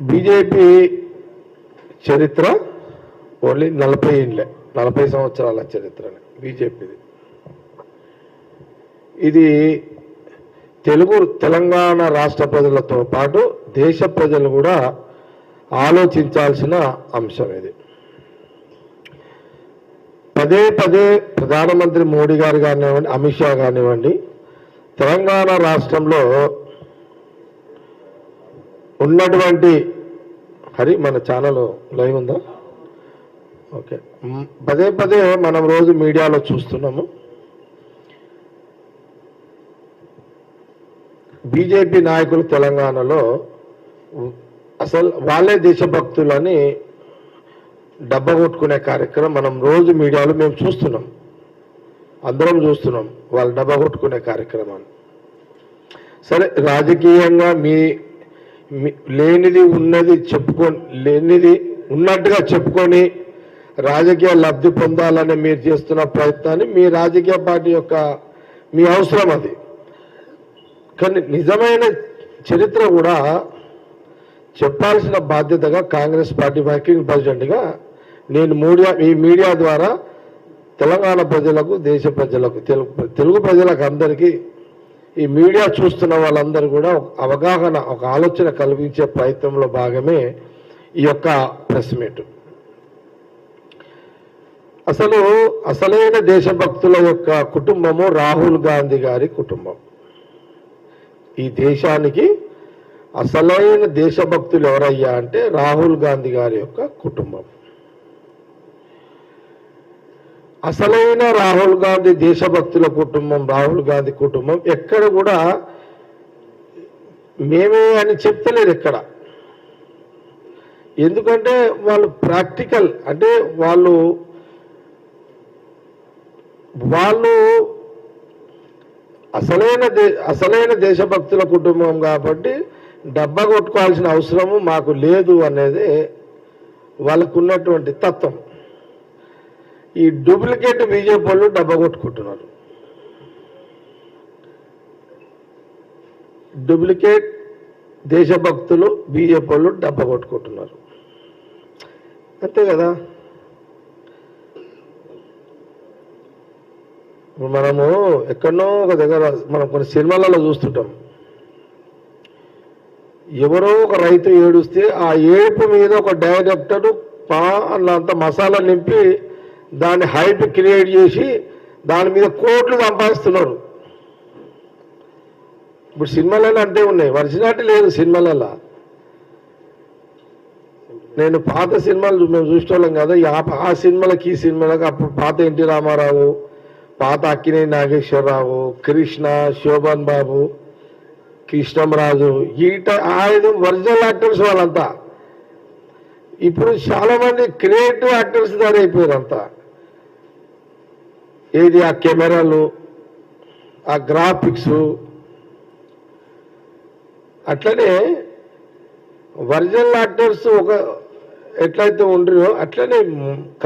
BJP చరిత్ర only నలభై ఏళ్ళే నలభై సంవత్సరాల చరిత్రనే బీజేపీది. ఇది తెలుగు తెలంగాణ రాష్ట్ర ప్రజలతో పాటు దేశ ప్రజలు కూడా ఆలోచించాల్సిన అంశం ఇది. పదే పదే ప్రధానమంత్రి మోడీ గారు కానివ్వండి అమిత్ షా కానివ్వండి తెలంగాణ రాష్ట్రంలో ఉన్నటువంటి హరి మన ఛానల్ లైవ్ ఉందా? ఓకే. పదే పదే మనం రోజు మీడియాలో చూస్తున్నాము. బీజేపీ నాయకులు తెలంగాణలో అసలు వాళ్ళే దేశభక్తులని డబ్బ కొట్టుకునే కార్యక్రమం మనం రోజు మీడియాలో మేము చూస్తున్నాం. అందరం చూస్తున్నాం. వాళ్ళు డబ్బా కొట్టుకునే కార్యక్రమాన్ని సరే రాజకీయంగా మీ- లేనిది ఉన్నది చెప్పుకొని లేనిది ఉన్నట్టుగా చెప్పుకొని రాజకీయ లబ్ధి పొందాలని మీరు చేస్తున్న ప్రయత్నాన్ని మీ రాజకీయ పార్టీ యొక్క మీ అవసరం అది. కానీ నిజమైన చరిత్ర కూడా చెప్పాల్సిన బాధ్యతగా కాంగ్రెస్ పార్టీ వర్కింగ్ ప్రెసిడెంట్గా నేను మీడియా ఈ మీడియా ద్వారా తెలంగాణ ప్రజలకు దేశ ప్రజలకు తెలుగు తెలుగు ప్రజలకు అందరికీ ఈ మీడియా చూస్తున్న వాళ్ళందరూ కూడా అవగాహన ఒక ఆలోచన కల్పించే ప్రయత్నంలో భాగమే ఈ యొక్క ప్రెస్ మీట్. అసలు అసలైన దేశభక్తుల యొక్క కుటుంబము రాహుల్ గాంధీ గారి కుటుంబం. ఈ దేశానికి అసలైన దేశభక్తులు ఎవరయ్యా అంటే రాహుల్ గాంధీ గారి యొక్క కుటుంబం. అసలైన రాహుల్ గాంధీ దేశభక్తుల కుటుంబం రాహుల్ గాంధీ కుటుంబం ఎక్కడ కూడా మేమే అని చెప్తలేరు ఎక్కడ. ఎందుకంటే వాళ్ళు ప్రాక్టికల్ అంటే వాళ్ళు వాళ్ళు అసలైన దే అసలైన దేశభక్తుల కుటుంబం కాబట్టి డబ్బా కొట్టుకోవాల్సిన అవసరము మాకు లేదు అనేది వాళ్ళకున్నటువంటి తత్వం. ఈ డూప్లికేట్ బీజేపీ వాళ్ళు డబ్బా కొట్టుకుంటున్నారు డూప్లికేట్ దేశభక్తులు బీజేపీ వాళ్ళు డబ్బా కొట్టుకుంటున్నారు అంతే కదా? మనము ఎక్కడో ఒక దగ్గర మనం కొన్ని సినిమాలలో చూస్తుంటాం. ఎవరో ఒక రైతు ఏడుస్తే ఆ ఏడుపు మీద ఒక డైరెక్టర్ పా అన్నంత మసాలా నింపి దాన్ని హైప్ క్రియేట్ చేసి దాని మీద కోట్లు సంపాదిస్తున్నారు. ఇప్పుడు సినిమాలలో అంతే ఉన్నాయి. ఒరిజినాలిటీ లేదు సినిమాలలో. నేను పాత సినిమాలు మేము చూసేవాళ్ళం కదా ఆ సినిమాలకి ఈ సినిమాలకి అప్పుడు పాత ఎన్టీ రామారావు పాత అక్కినే నాగేశ్వరరావు కృష్ణ శోభన్ బాబు కృష్ణంరాజు ఈ ట- ఆయన ఒరిజినల్ యాక్టర్స్ వాళ్ళంతా. ఇప్పుడు చాలామంది క్రియేటివ్ యాక్టర్స్ ద్వారా అయిపోయారు అంతా ఏది ఆ కెమెరాలు ఆ గ్రాఫిక్స్? అట్లనే ఒరిజినల్ యాక్టర్స్ ఒక ఎట్లయితే ఉండరో అట్లనే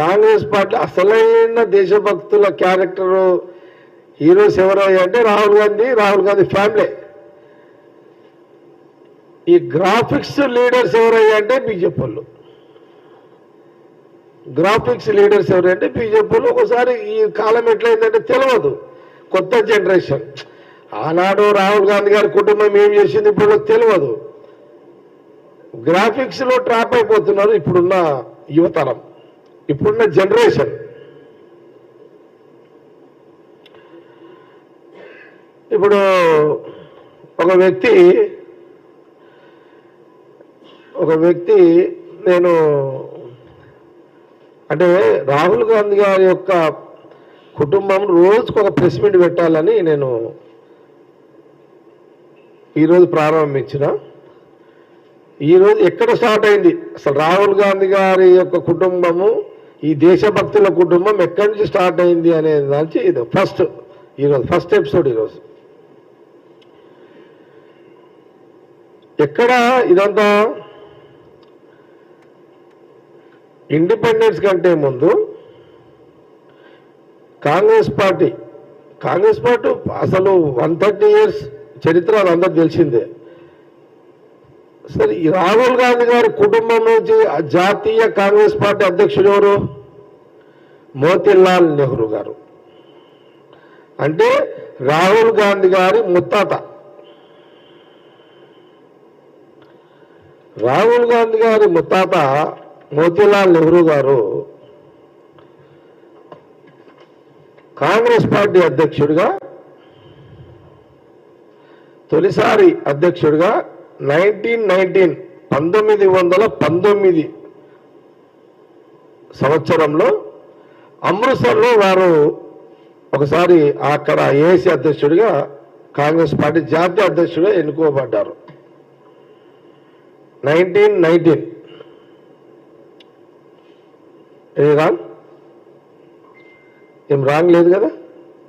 కాంగ్రెస్ పార్టీ అసలైన దేశభక్తుల క్యారెక్టర్ హీరోస్ ఎవరయ్యా అంటే రాహుల్ గాంధీ రాహుల్ గాంధీ ఫ్యామిలీ. ఈ గ్రాఫిక్స్ లీడర్స్ ఎవరయ్యా అంటే బీజేపీ వాళ్ళు. గ్రాఫిక్స్ లీడర్స్ ఎవరంటే బీజేపీ ఒకసారి ఈ కాలం ఎట్లయిందంటే తెలియదు కొత్త జనరేషన్. ఆనాడు రాహుల్ గాంధీ గారి కుటుంబం ఏం చేసింది ఇప్పుడు తెలియదు గ్రాఫిక్స్లో ట్రాప్ అయిపోతున్నారు ఇప్పుడున్న యువతరం. ఇప్పుడున్న జనరేషన్. ఇప్పుడు ఒక వ్యక్తి ఒక వ్యక్తి నేను అంటే రాహుల్ గాంధీ గారి యొక్క కుటుంబం రోజుకు ఒక ప్రెస్ మీట్ పెట్టాలని నేను ఈరోజు ప్రారంభించిన. ఈరోజు ఎక్కడ స్టార్ట్ అయింది? అసలు రాహుల్ గాంధీ గారి యొక్క కుటుంబము ఈ దేశభక్తుల కుటుంబం ఎక్కడి నుంచి స్టార్ట్ అయింది అనే దానికి ఇది ఫస్ట్ ఈరోజు ఫస్ట్ ఎపిసోడ్ ఈరోజు ఎక్కడ ఇదంతా ఇండిపెండెన్స్ కంటే ముందు కాంగ్రెస్ పార్టీ కాంగ్రెస్ పార్టీ అసలు వన్ థర్టీ ఇయర్స్ చరిత్ర అందరికి తెలిసిందే. సరే రాహుల్ గాంధీ గారి కుటుంబం నుంచి జాతీయ కాంగ్రెస్ పార్టీ అధ్యక్షుడు ఎవరు? మోతిలాల్ నెహ్రూ గారు. అంటే రాహుల్ గాంధీ గారి ముత్తాత. రాహుల్ గాంధీ గారి ముత్తాత మోతీలాల్ నెహ్రూ గారు కాంగ్రెస్ పార్టీ అధ్యక్షుడిగా తొలిసారి అధ్యక్షుడిగా నైన్టీన్ నైన్టీన్ పంతొమ్మిది వందల పంతొమ్మిది సంవత్సరంలో అమృత్సర్లో వారు ఒకసారి అక్కడ ఏసీ అధ్యక్షుడిగా కాంగ్రెస్ పార్టీ జాతీయ అధ్యక్షుడిగా ఎన్నుకోబడ్డారు. Nineteen nineteen a wrong? ఏం రాంగ్ లేదు కదా?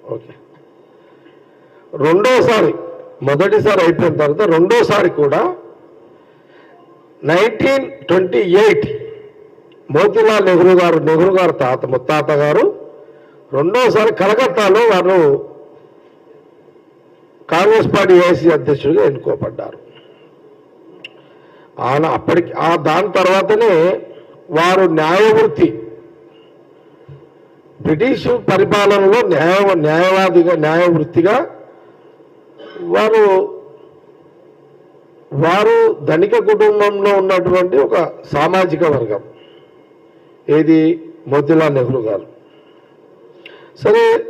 ఓకే. రెండోసారి మొదటిసారి అయిపోయిన తర్వాత రెండోసారి కూడా nineteen twenty eight Motilal Nehru garu Nehru garu తాత ముత్తాత గారు రెండోసారి కలకత్తాలో వారు కాంగ్రెస్ పార్టీ ఏసీ అధ్యక్షుడిగా ఎన్నుకోబడ్డారు. ఆయన అప్పటికి ఆ దాని తర్వాతనే వారు న్యాయవృత్తి బ్రిటిష్ పరిపాలనలో న్యాయ న్యాయవాదిగా న్యాయవృత్తిగా వారు వారు ధనిక కుటుంబంలో ఉన్నటువంటి ఒక సామాజిక వర్గం. ఏది? మోతిలాల్ నెహ్రూ గారు. సరే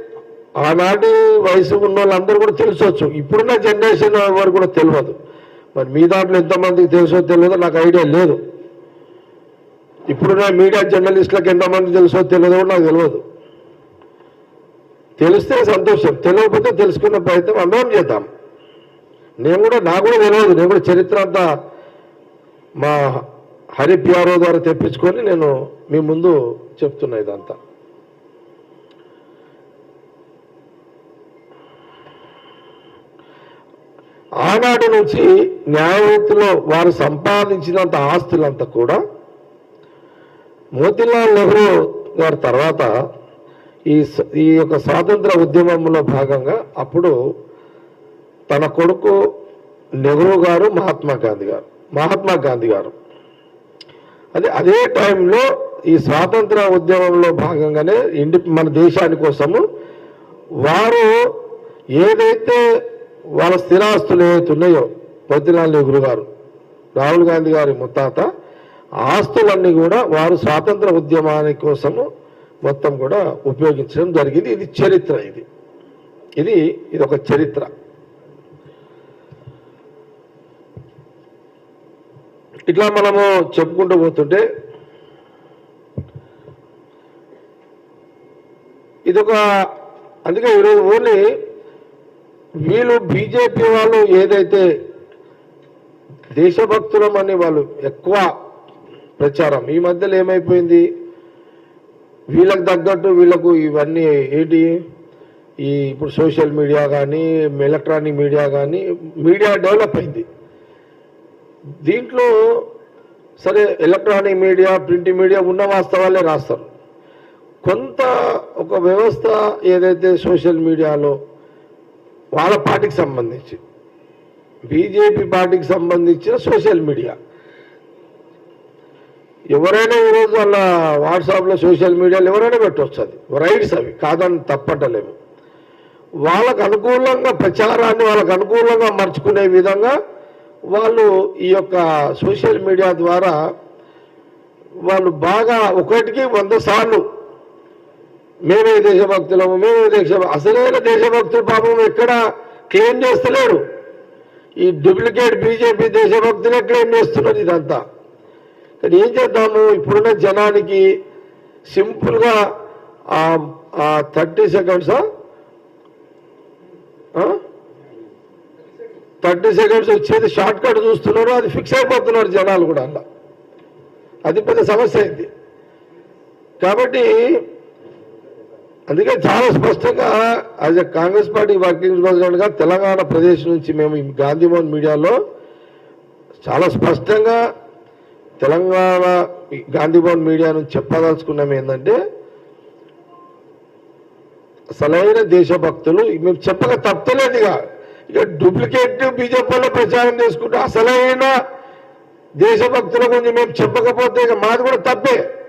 ఆనాటి వయసు ఉన్న వాళ్ళందరూ కూడా తెలుసొచ్చు. ఇప్పుడున్న జనరేషన్ వారు కూడా తెలియదు మరి మీ దాంట్లో ఎంతమందికి తెలుసో తెలియదో నాకు ఐడియా లేదు. ఇప్పుడున్న మీడియా జర్నలిస్టులకు ఎంతమంది తెలుసో తెలియదో కూడా నాకు తెలియదు తెలిస్తే సంతోషం తెలియకపోతే తెలుసుకునే ప్రయత్నం అందరం చేద్దాం. నేను కూడా నాకు కూడా తెలియదు. నేను కూడా చరిత్ర అంతా మా హరి ప్యారో ద్వారా తెప్పించుకొని నేను మీ ముందు చెప్తున్నా ఇదంతా. ఆనాటి నుంచి న్యాయవృత్తిలో వారు సంపాదించినంత ఆస్తులంతా కూడా మోతిలాల్ నెహ్రూ గారి తర్వాత ఈ ఈ యొక్క స్వాతంత్ర ఉద్యమంలో భాగంగా అప్పుడు తన కొడుకు నెహ్రూ గారు మహాత్మా గాంధీ గారు మహాత్మా గాంధీ గారు. అదే అదే టైంలో ఈ స్వాతంత్ర ఉద్యమంలో భాగంగానే ఇండి మన దేశాని కోసము వారు ఏదైతే వాళ్ళ స్థిరాస్తులు ఏవైతే ఉన్నాయో మోతీలాల్ నెహ్రూ గారు రాహుల్ గాంధీ గారి ముత్తాత ఆస్తులన్నీ కూడా వారు స్వాతంత్ర ఉద్యమాని కోసము మొత్తం కూడా ఉపయోగించడం జరిగింది. ఇది చరిత్ర ఇది. ఇది ఇది ఒక చరిత్ర. ఇట్లా మనము చెప్పుకుంటూ పోతుంటే ఇదొక అందుకే ఈరోజు ఓన్లీ వీళ్ళు బీజేపీ వాళ్ళు ఏదైతే దేశభక్తులం అని వాళ్ళు ఎక్కువ ప్రచారం ఈ మధ్యలో ఏమైపోయింది? వీళ్ళకి తగ్గట్టు వీళ్ళకు ఇవన్నీ ఏంటి? ఈ ఇప్పుడు సోషల్ మీడియా కానీ ఎలక్ట్రానిక్ మీడియా కానీ మీడియా డెవలప్ అయింది. దీంట్లో సరే ఎలక్ట్రానిక్ మీడియా ప్రింట్ మీడియా ఉన్న వాస్తవాలే రాస్తారు. కొంత ఒక వ్యవస్థ ఏదైతే సోషల్ మీడియాలో వాళ్ళ పార్టీకి సంబంధించి బీజేపీ పార్టీకి సంబంధించిన సోషల్ మీడియా ఎవరైనా ఈరోజు వాళ్ళ వాట్సాప్లో సోషల్ మీడియాలో ఎవరైనా పెట్టవచ్చు అది రైట్స్ అవి. కాదని తప్పట్టలేము. వాళ్ళకు అనుకూలంగా ప్రచారాన్ని వాళ్ళకు అనుకూలంగా మర్చుకునే విధంగా వాళ్ళు ఈ యొక్క సోషల్ మీడియా ద్వారా వాళ్ళు బాగా ఒకటికి వంద సార్లు మేమే దేశభక్తులము మేమే దేశ అసలైన దేశభక్తులు పాపం ఎక్కడ క్లెయిమ్ చేస్తలేరు. ఈ డూప్లికేట్ బీజేపీ దేశభక్తులే క్లెయిమ్ చేస్తున్నారు ఇదంతా? కానీ ఏం చేద్దాము? ఇప్పుడున్న జనానికి సింపుల్గా థర్టీ సెకండ్సా థర్టీ సెకండ్స్ వచ్చేది షార్ట్ కట్ చూస్తున్నారు అది ఫిక్స్ అయిపోతున్నారు జనాలు కూడా అలా అది పెద్ద సమస్య అయింది కాబట్టి అందుకే చాలా స్పష్టంగా as a Congress party working ప్రెసిడెంట్గా తెలంగాణ ప్రదేశ్ నుంచి మేము ఈ గాంధీమోహన్ మీడియాలో చాలా స్పష్టంగా తెలంగాణ ఈ గాంధీభవన్ మీడియా నుంచి చెప్పదలుచుకున్నాం ఏంటంటే అసలైన దేశభక్తులు మేము చెప్పక తప్పలేదు ఇక. ఇక డూప్లికేట్ బీజేపీలో ప్రచారం చేసుకుంటే అసలైన దేశభక్తుల గురించి మేము చెప్పకపోతే ఇక మాది కూడా తప్పే.